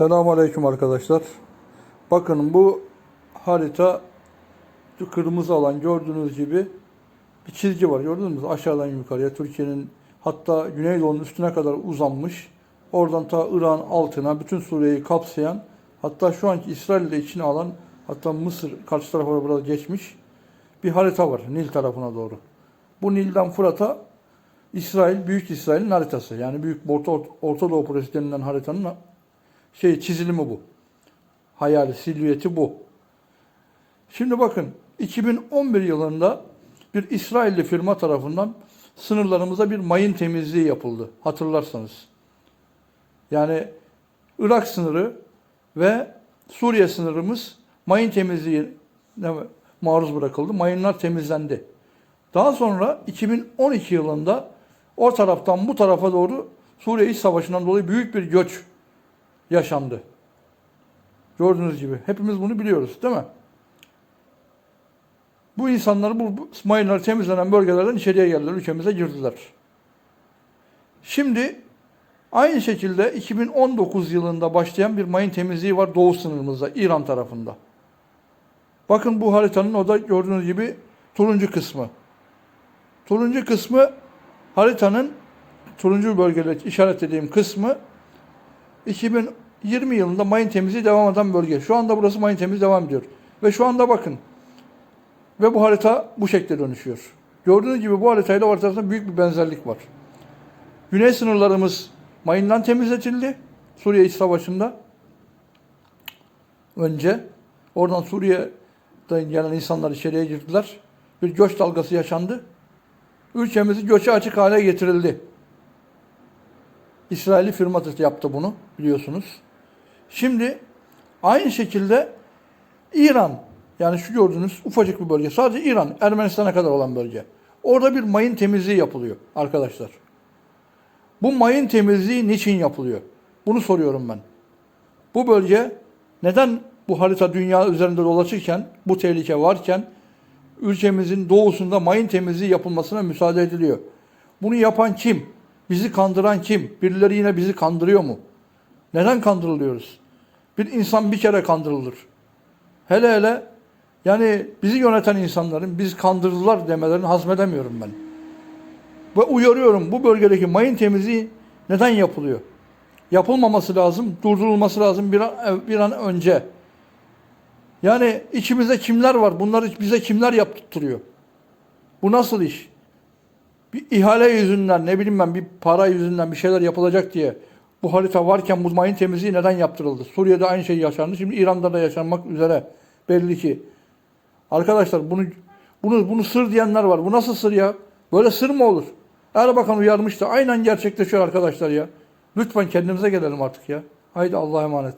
Selamun Aleyküm arkadaşlar. Bakın bu harita kırmızı alan gördüğünüz gibi bir çizgi var gördünüz mü? Aşağıdan yukarıya Türkiye'nin hatta Güneydoğu'nun üstüne kadar uzanmış. Oradan ta İran altına bütün Suriye'yi kapsayan hatta şu anki İsrail'i de içine alan hatta Mısır karşı tarafa biraz geçmiş bir harita var Nil tarafına doğru. Bu Nil'den Fırat'a İsrail, Büyük İsrail'in haritası. Yani Büyük Orta, Orta Doğu Projesi denilen haritanın şey çizilimi bu. Hayali, silüeti bu. Şimdi bakın 2011 yılında bir İsrailli firma tarafından sınırlarımıza bir mayın temizliği yapıldı. Hatırlarsanız. Yani Irak sınırı ve Suriye sınırımız mayın temizliğine maruz bırakıldı. Mayınlar temizlendi. Daha sonra 2012 yılında o taraftan bu tarafa doğru Suriye İç Savaşı'ndan dolayı büyük bir göç yaşandı. Gördüğünüz gibi. Hepimiz bunu biliyoruz değil mi? Bu insanlar bu, mayınlar temizlenen bölgelerden içeriye geldiler. Ülkemize girdiler. Şimdi aynı şekilde 2019 yılında başlayan bir mayın temizliği var doğu sınırımızda, İran tarafında. Bakın bu haritanın o da gördüğünüz gibi turuncu kısmı. Turuncu kısmı haritanın turuncu bölgeyle işaretlediğim kısmı 2020 yılında mayın temizliği devam eden bölge. Şu anda burası mayın temizliği devam ediyor. Ve şu anda bakın. Ve bu harita bu şekilde dönüşüyor. Gördüğünüz gibi bu haritayla o haritasında büyük bir benzerlik var. Güney sınırlarımız mayından temizletildi. Suriye İç Savaşı'nda. Önce. Oradan Suriye'den gelen insanlar içeriye girdiler. Bir göç dalgası yaşandı. Ülkemizi göçe açık hale getirildi. İsrailli firma yaptı bunu biliyorsunuz. Şimdi aynı şekilde İran yani şu gördüğünüz ufacık bir bölge sadece İran Ermenistan'a kadar olan bölge. Orada bir mayın temizliği yapılıyor arkadaşlar. Bu mayın temizliği niçin yapılıyor? Bunu soruyorum ben. Bu bölge neden bu harita dünya üzerinde dolaşırken bu tehlike varken ülkemizin doğusunda mayın temizliği yapılmasına müsaade ediliyor. Bunu yapan kim? Bizi kandıran kim? Birileri yine bizi kandırıyor mu? Neden kandırılıyoruz? Bir insan bir kere kandırılır. Hele hele yani bizi yöneten insanların biz kandırdılar demelerini hazmedemiyorum ben. Ve uyarıyorum bu bölgedeki mayın temizliği neden yapılıyor? Yapılmaması lazım, durdurulması lazım bir an, bir an önce. Yani içimizde kimler var? Bunları bize kimler yaptırıyor? Bu nasıl iş? Bir ihale yüzünden, ne bileyim ben bir para yüzünden bir şeyler yapılacak diye bu harita varken bu temizliği neden yaptırıldı? Suriye'de aynı şey yaşandı. Şimdi İran'da da yaşanmak üzere belli ki. Arkadaşlar bunu bunu bunu sır diyenler var. Bu nasıl sır ya? Böyle sır mı olur? Erbakan uyarmıştı. Aynen gerçekleşiyor arkadaşlar ya. Lütfen kendimize gelelim artık ya. Haydi Allah'a emanet.